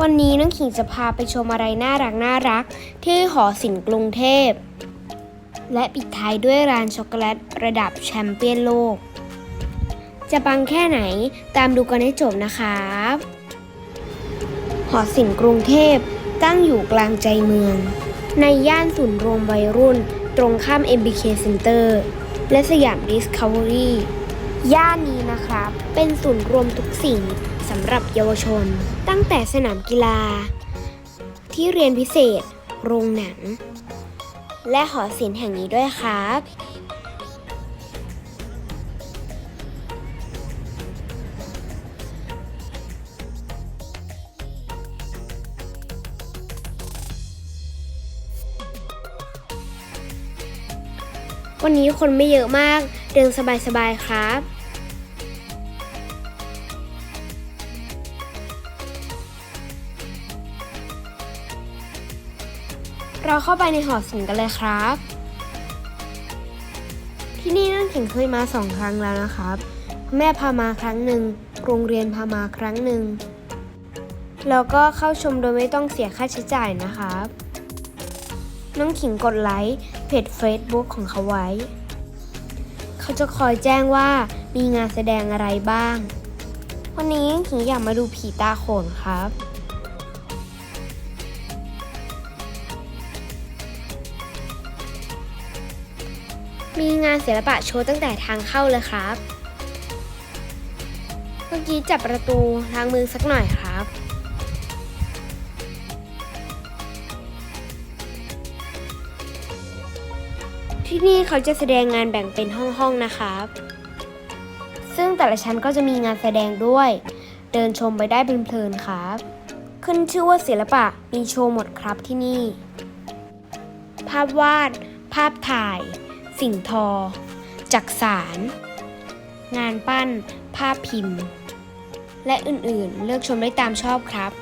วันนี้น้องขิงจะพาไปชมอะไรน่ารักน่ารัก ที่หอศิลป์กรุงเทพ และปิดท้ายด้วยร้านช็อกโกแลตระดับแชมเปี้ยนโลก จะปังแค่ไหนตามดูกันให้จบนะครับหอศิลป์กรุงเทพตั้งอยู่กลางใจเมือง ในย่านศูนย์รวมวัยรุ่น ตรงข้าม MBK Center และสยาม Discovery ย่านนี้นะครับ เป็นศูนย์รวมทุกสิ่ง สำหรับเยาวชน ตั้งแต่สนามกีฬา ที่เรียนพิเศษ โรงหนัง และหอศิลป์แห่งนี้ด้วยครับวันนี้คนไม่เยอะมาก เดินสบายๆครับ เราเข้าไปในหอศิลป์กันเลยครับ ที่นี่นั่นเข่งเคยมาสองครั้งแล้วนะครับ แม่พามาครั้งหนึ่งโรงเรียนพามาครั้งหนึ่งแล้วก็เข้าชมโดยไม่ต้องเสียค่าใช้จ่ายนะครับ น้องขิงกดไลค์เพจ Facebook ของเขาไว้ เขาจะคอยแจ้งว่ามีงานแสดงอะไรบ้าง วันนี้ขิงอยากมาดูผีตาโขนครับ มีงานศิลปะโชว์ตั้งแต่ทางเข้าเลยครับ เมื่อกี้จับประตูล้างมือสักหน่อยครับ ที่นี่เขาจะแสดงงานแบ่งเป็นห้องๆนะครับ ซึ่งแต่ละชั้นก็จะมีงานแสดงด้วย เดินชมไปได้เพลินๆครับ ขึ้นชื่อว่าศิลปะมีโชว์หมดครับที่นี่ ภาพวาด ภาพถ่าย สิ่งทอ จักสาร งานปั้น ภาพพิมพ์ และอื่นๆ เลือกชมได้ตามชอบครับ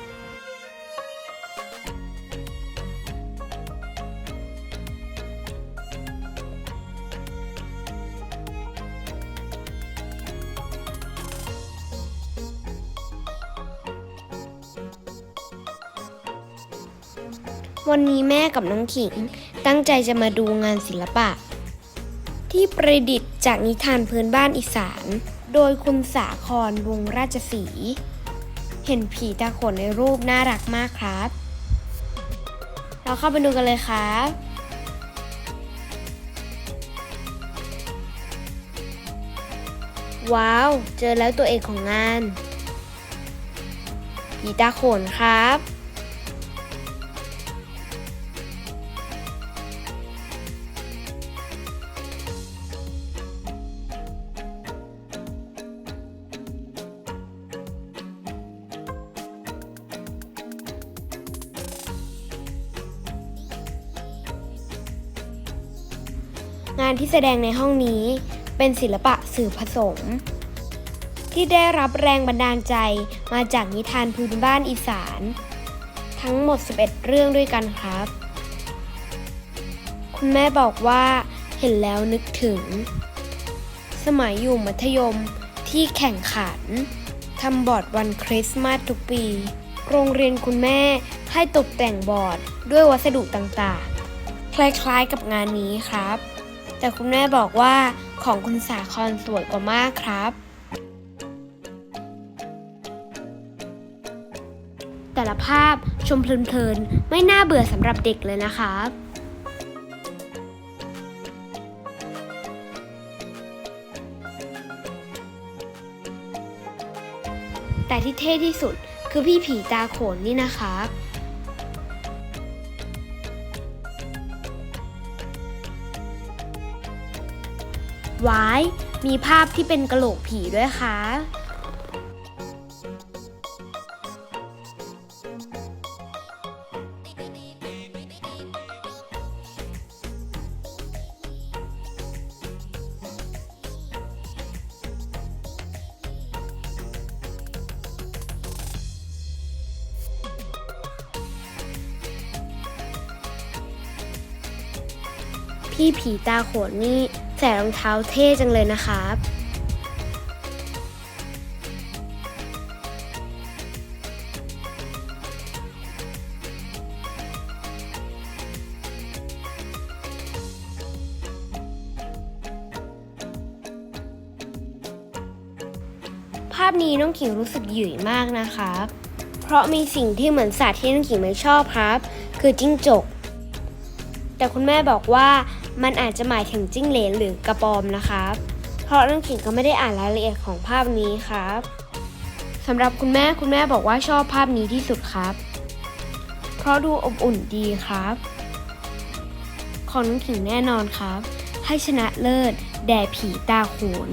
วันนี้แม่กับน้องขิงตั้งใจจะมาดูงานศิลปะ ที่ประดิษฐ์จากนิทานพื้นบ้านอีสาน โดยคุณสาครวงราชสีห์เห็นผีตาโขนในรูปน่ารักมากครับ เราเข้าไปดูกันเลยครับว้าว เจอแล้วตัวเอกของงานผีตาโขนครับ งานที่แสดงในห้องนี้เป็นศิลปะสื่อผสม ที่ได้รับแรงบันดาลใจมาจากนิทานพื้นบ้านอีสาน ทั้งหมด 11 เรื่องด้วยกันครับ คุณแม่บอกว่าเห็นแล้วนึกถึง สมัยอยู่มัธยมที่แข่งขันทำบอร์ดวันคริสต์มาสทุกปี โรงเรียนคุณแม่ให้ตกแต่งบอร์ดด้วยวัสดุต่างๆ คล้ายๆกับงานนี้ครับ แต่คุณแม่บอกว่าของคุณสาครสวยกว่ามากครับ แต่ละภาพชมเพลินๆ ไม่น่าเบื่อสำหรับเด็กเลยนะครับแต่ที่เท่ที่สุดคือพี่ผีตาโขนนี่นะครับ วาย มีภาพที่เป็นกระโหลกผีด้วยค่ะพี่ผีตาโขนนี่ ใส่รองเท้าเท่จังเลยนะครับภาพนี้น้องขิงรู้สึกหยุ่ยมากนะครับ เพราะมีสิ่งที่เหมือนสัตว์ที่น้องขิงไม่ชอบครับ คือจิ้งจก แต่คุณแม่บอกว่า มันอาจจะหมายถึงจิ้งเหลนหรือกระปอมนะครับ เพราะน้องขิงก็ไม่ได้อ่านรายละเอียดของภาพนี้ครับสำหรับคุณแม่คุณแม่บอกว่าชอบภาพนี้ที่สุดครับ เพราะดูอบอุ่นดีครับ ของน้องขิงแน่นอนครับ ให้ชนะเลิศ แด่ผีตาโขน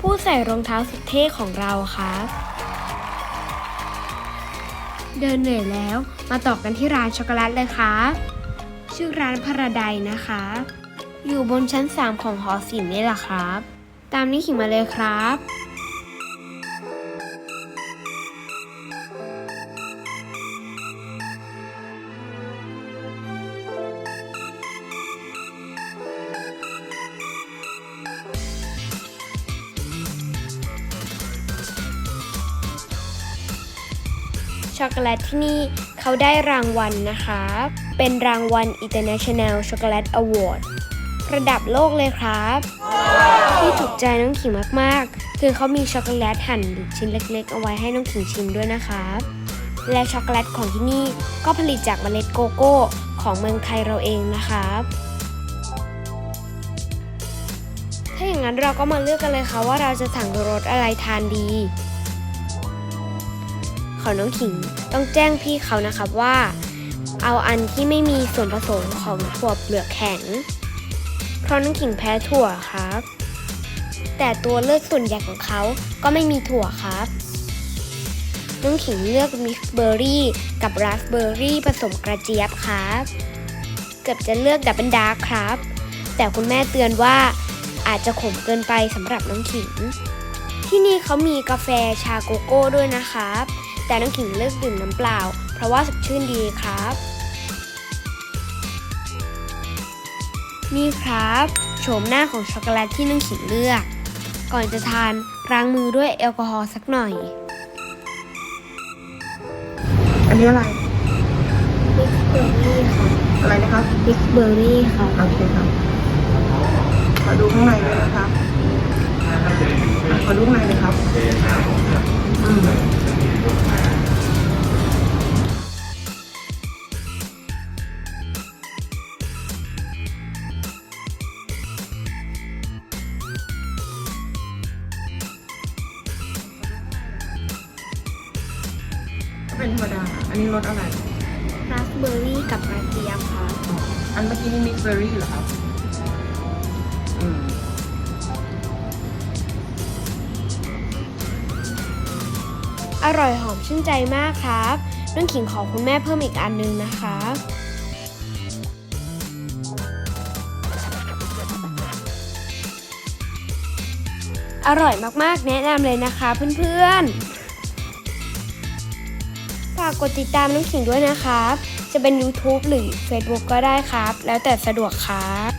ผู้ใส่รองเท้าสุดเท่ของเราครับ เดินเหนื่อยแล้วมาต่อกันที่ร้านช็อกโกแลตเลยครับชื่อร้านพาราไดนะคะ อยู่บนชั้น 3 ของหอศิลป์นี่แหละครับ ตามนี้ขิงมาเลยครับ ช็อกโกแลตที่นี่เขาได้รางวัลนะคะ เป็นรางวัล International Chocolate Award ระดับโลกเลยครับ ที่ถูกใจน้องขิงมากๆ คือเขามีช็อกโกแลตหั่นชิ้นเล็กๆ เอาไว้ให้น้องขิงชิมด้วยนะครับ และช็อกโกแลตของที่นี่ก็ผลิตจากเมล็ดโกโก้ของเมืองไทยเราเองนะครับถ้าอย่างนั้นเราก็มาเลือกกันเลยค่ะว่าเราจะสั่งรสอะไรทานดี ขอน้องขิงต้องแจ้งพี่เขานะครับว่า เอาอันที่ไม่มีส่วนผสมของถั่วเปลือกแข็ง เพราะน้องขิงแพ้ถั่วครับ แต่ตัวเลือกส่วนใหญ่ของเขาก็ไม่มีถั่วครับน้องขิงเลือกมิกซ์เบอร์รี่กับราสเบอร์รี่ผสมกระเจี๊ยบครับ เกือบจะเลือกดับเบิลดาร์ครับ แต่คุณแม่เตือนว่าอาจจะขมเกินไปสำหรับน้องขิง ที่นี่เขามีกาแฟชาโกโก้ด้วยนะครับ แต่น้องขิงเลือกดื่มน้ำเปล่า เพราะว่าสดชื่นดีครับ นี่ครับโฉมหน้าของช็อกโกแลตที่น้องขิงเลือก ก่อนจะทานล้างมือด้วยแอลกอฮอล์สักหน่อย อันนี้อะไรมิกซ์เบอร์รี่ค่ะอะไรนะคะมิกซ์เบอร์รี่ค่ะโอเคครับขอดูข้างในเลยนะครับขอดูข้างในเลยครับอืม เป็นธรรมดา อันนี้รสอะไร ราสเบอร์รี่กับกระเจี๊ยบค่ะ อันเมื่อกี้นี่มิกซ์เบอร์รี่เหรอครับอืมอร่อยหอมชื่นใจมากครับน้องขิงขอคุณแม่เพิ่มอีกอันนึงนะคะ อร่อยมากๆ แนะนำเลยนะคะเพื่อนๆ ฝากกดติดตามน้องขิงด้วยนะครับ จะเป็น YouTube หรือ Facebook ก็ได้ครับ แล้วแต่สะดวกครับ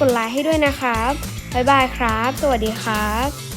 กดไลค์ให้ด้วยนะครับ บ๊ายบายครับ สวัสดีครับ